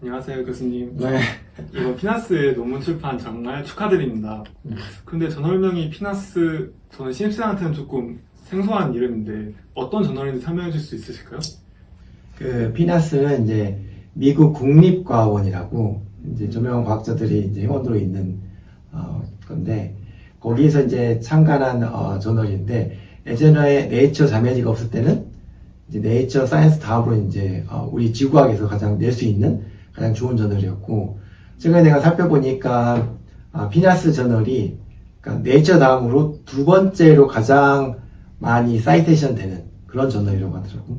안녕하세요 교수님. 네. 이번 피나스의 논문 출판 정말 축하드립니다. 음. 근데 저널명이 피나스 저는 신입생한테는 조금 생소한 이름인데 어떤 저널인지 설명해 줄 수 있으실까요? 그 피나스는 이제 미국 국립과학원이라고 이제 조명 과학자들이 이제 회원으로 있는 어, 건데 거기에서 이제 참관한 어, 저널인데 예전에 네이처 자매지가 없을 때는 이제 네이처 사이언스 다음으로 이제 어, 우리 지구학에서 가장 낼 수 있는 가장 좋은 저널이었고 최근에 내가 살펴보니까 아, 피나스 저널이 그러니까 네이처 다음으로 두 번째로 가장 많이 사이테이션 되는 그런 저널이라고 하더라고.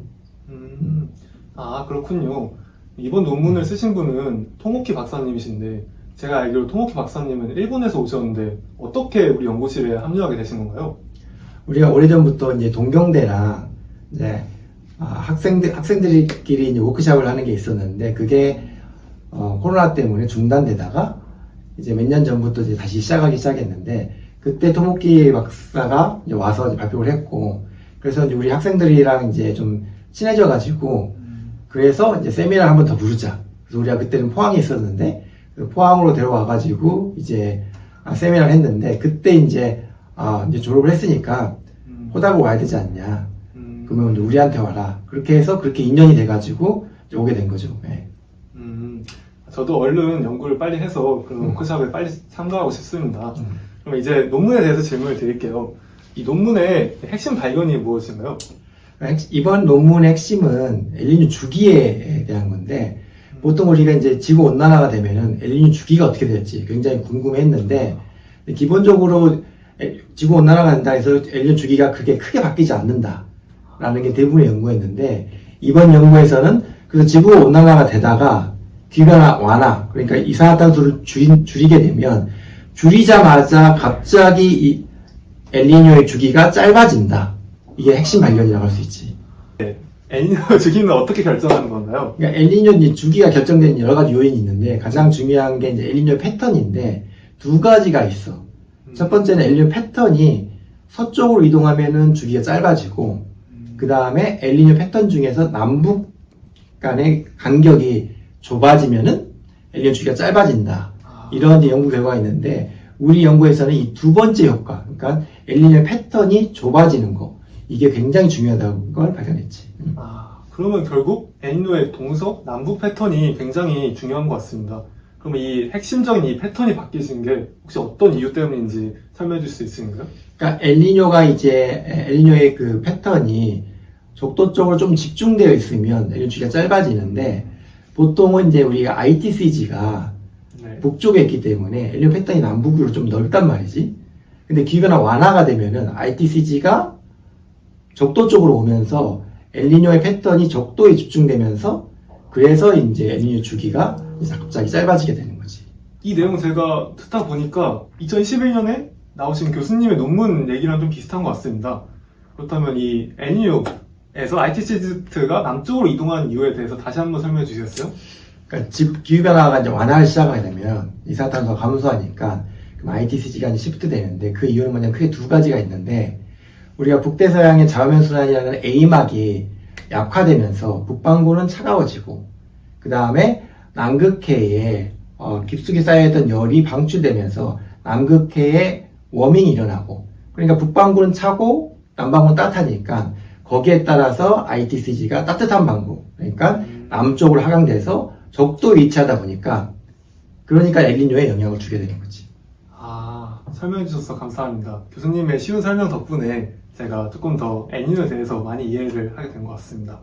음, 아 그렇군요. 이번 논문을 쓰신 분은 통호키 박사님이신데 제가 알기로 통호키 박사님은 일본에서 오셨는데 어떻게 우리 연구실에 합류하게 되신 건가요? 우리가 오래전부터 이제 동경대랑 이제 아, 학생들 학생들끼리 이제 워크샵을 하는 게 있었는데 그게 어, 코로나 때문에 중단되다가 이제 몇 년 전부터 이제 다시 시작하기 시작했는데 그때 토모키 박사가 이제 와서 이제 발표를 했고 그래서 이제 우리 학생들이랑 이제 좀 친해져 가지고 그래서 이제 세미나를 한 번 더 부르자. 그래서 우리가 그때는 포항에 있었는데 그 포항으로 데려와 가지고 이제 아, 세미나를 했는데 그때 이제 아, 이제 졸업을 했으니까 음, 호다고 와야 되지 않냐. 음, 그러면 우리한테 와라. 그렇게 해서 그렇게 인연이 돼가지고 오게 된 거죠. 네. 음, 저도 얼른 연구를 빨리 해서 그런 음. 워크샵에 빨리 참가하고 싶습니다. 음. 그럼 이제 논문에 대해서 질문을 드릴게요. 이 논문의 핵심 발견이 무엇인가요? 핵- 이번 논문의 핵심은 엘니뇨 주기에 대한 건데 보통 우리가 이제 지구 온난화가 되면은 엘니뇨 주기가 어떻게 될지 굉장히 궁금했는데 기본적으로 에- 지구 온난화가 된다 해서 엘니뇨 주기가 그게 크게 바뀌지 않는다라는 게 대부분의 연구였는데 이번 연구에서는 그래서 지구 온난화가 되다가 기후가 완화 그러니까 이산화탄소를 줄이, 줄이게 되면 줄이자마자 갑자기 이 엘니뇨의 주기가 짧아진다. 이게 핵심 발견이라고 할 수 있지. 애니어 주기는 어떻게 결정하는 건가요? 그러니까 엘니뇨 주기가 결정되는 여러 가지 요인이 있는데 가장 중요한 게 이제 엘니뇨 패턴인데 두 가지가 있어. 음, 첫 번째는 엘니뇨 패턴이 서쪽으로 이동하면은 주기가 짧아지고 음, 그 다음에 엘니뇨 패턴 중에서 남북 간의 간격이 좁아지면은 엘니뇨 주기가 짧아진다. 아, 이런 연구 결과가 있는데 우리 연구에서는 이 두 번째 효과, 그러니까 엘니뇨 패턴이 좁아지는 거 이게 굉장히 중요하다는 걸 발견했지. 음. 아, 그러면 결국 애니어의 동서 남북 패턴이 굉장히 중요한 것 같습니다. 그러면 이 핵심적인 이 패턴이 바뀌신 게 혹시 어떤 이유 때문인지 설명해 줄 수 있으신가요? 그러니까 엘니뇨가 이제 엘니뇨의 그 패턴이 적도 쪽으로 좀 집중되어 있으면 엘니뇨 주기가 짧아지는데 보통은 이제 우리가 ITCG가 네. 북쪽에 있기 때문에 엘니뇨 패턴이 남북으로 좀 넓단 말이지. 근데 기후가 완화가 되면은 ITCG가 적도 쪽으로 오면서 엘니뇨의 패턴이 적도에 집중되면서 그래서 이제 엘니뇨 주기가 갑자기 짧아지게 되는 거지. 이 내용 제가 듣다 보니까 2011년에 나오신 교수님의 논문 얘기랑 좀 비슷한 것 같습니다. 그렇다면 이 애니오 에서 ITC가 남쪽으로 이동한 이유에 대해서 다시 한번 설명해 주시겠어요? 그러니까 집 기후 변화가 이제 완화를 시작하게 되면 이산화탄소가 감소하니까 ITCG가 이제 시프트 되는데 그 이유는 뭐냐면 크게 두 가지가 있는데 우리가 북대서양의 자오면 순환이라는 A막이 약화되면서 북반구는 차가워지고 그 다음에 남극해에 어, 깊숙이 쌓여있던 열이 방출되면서 남극해에 워밍이 일어나고 그러니까 북반구는 차고 남반구는 따뜻하니까 거기에 따라서 ITCG가 따뜻한 반구 그러니까 남쪽으로 하강돼서 적도 위치하다 보니까 그러니까 엘니뇨에 영향을 주게 되는 거지. 아, 설명해 주셔서 감사합니다. 교수님의 쉬운 설명 덕분에 제가 조금 더 엘니뇨에 대해서 많이 이해를 하게 된 것 같습니다.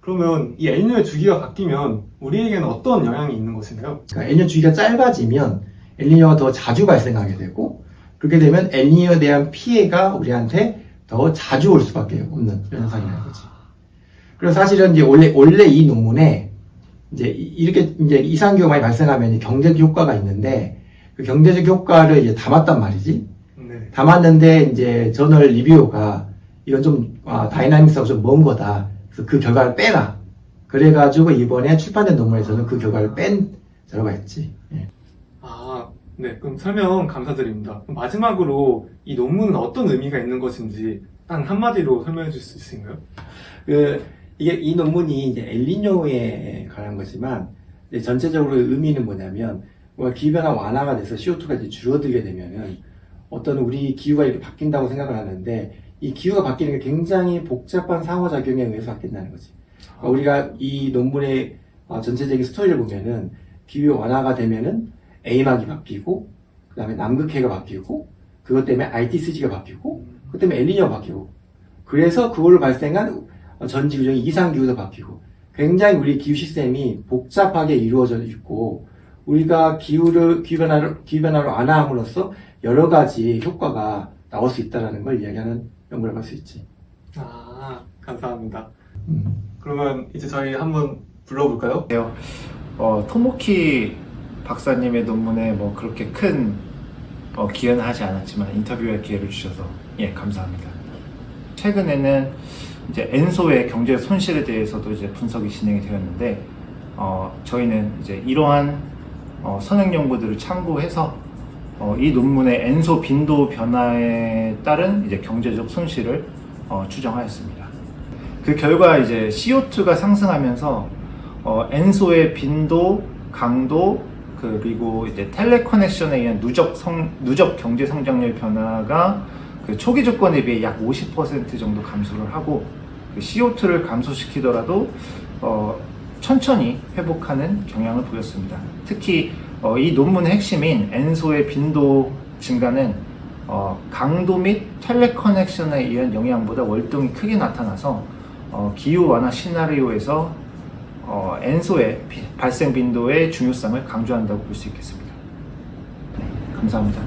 그러면 이 엘니뇨의 주기가 바뀌면 우리에게는 어떤 영향이 있는 것인가요? 그러니까 엘니뇨 주기가 짧아지면 엘니뇨가 더 자주 발생하게 되고 그렇게 되면 엘니뇨에 대한 피해가 우리한테 더 자주 올 수밖에 없는 이런 현상이라는 거지. 그래서 사실은 이제 원래 원래 이 논문에 이제 이- 이렇게 이제 이상 기후가 많이 발생하면 경제적 효과가 있는데 그 경제적 효과를 이제 담았단 말이지. 네. 담았는데 이제 저널 리뷰어가 이건 좀 아, 다이나믹스하고 좀 먼 거다. 그래서 그 결과를 빼라. 그래가지고 이번에 출판된 논문에서는 그 결과를 뺀 자료가 있지. 예. 아, 네. 그럼 설명 감사드립니다. 마지막으로 이 논문은 어떤 의미가 있는 것인지 단 한마디로 설명해 줄 수 있으신가요? 그 이게 이 논문이 이제 엘니뇨에 관한 거지만 전체적으로 의미는 뭐냐면 기후변화 완화가 돼서 CO2가 이제 줄어들게 되면은 어떤 우리 기후가 이렇게 바뀐다고 생각을 하는데 이 기후가 바뀌는 게 굉장히 복잡한 상호작용에 의해서 바뀐다는 거지. 그러니까 우리가 이 논문의 어, 전체적인 스토리를 보면은 기후 완화가 되면은 A막이 바뀌고 그 다음에 남극해가 바뀌고 그것 때문에 ITCG가 바뀌고 그것 때문에 엘니뇨가 바뀌고 그래서 그걸로 발생한 전 지구적인 이상 기후도 바뀌고 굉장히 우리 기후 시스템이 복잡하게 이루어져 있고 우리가 기후를 기후 변화를 기후 변화를 완화함으로써 여러 가지 효과가 나올 수 있다라는 걸 이야기하는 연구를 할 수 있지. 아, 감사합니다. 음. 그러면 이제 저희 한번 불러볼까요? 어, 토모키 박사님의 논문에 뭐 그렇게 큰 어, 기여는 하지 않았지만 인터뷰할 기회를 주셔서 예 감사합니다. 최근에는 이제 엔소의 경제 손실에 대해서도 이제 분석이 진행이 되었는데 어, 저희는 이제 이러한 어, 선행 연구들을 참고해서 어, 이 논문의 엔소 빈도 변화에 따른 이제 경제적 손실을 어, 추정하였습니다. 그 결과 이제 CO2가 상승하면서 어, 엔소의 빈도, 강도, 그리고 이제 텔레커넥션에 의한 누적 성, 누적 경제 성장률 변화가 그 초기 조건에 비해 약 50% 정도 감소를 하고 그 CO2를 감소시키더라도 어, 천천히 회복하는 경향을 보였습니다. 특히 어, 이 논문의 핵심인 엔소의 빈도 증가는 어, 강도 및 텔레커넥션에 의한 영향보다 월등히 크게 나타나서 어, 기후 완화 시나리오에서 어, 엔소의 비- 발생 빈도의 중요성을 강조한다고 볼 수 있겠습니다. 네, 감사합니다.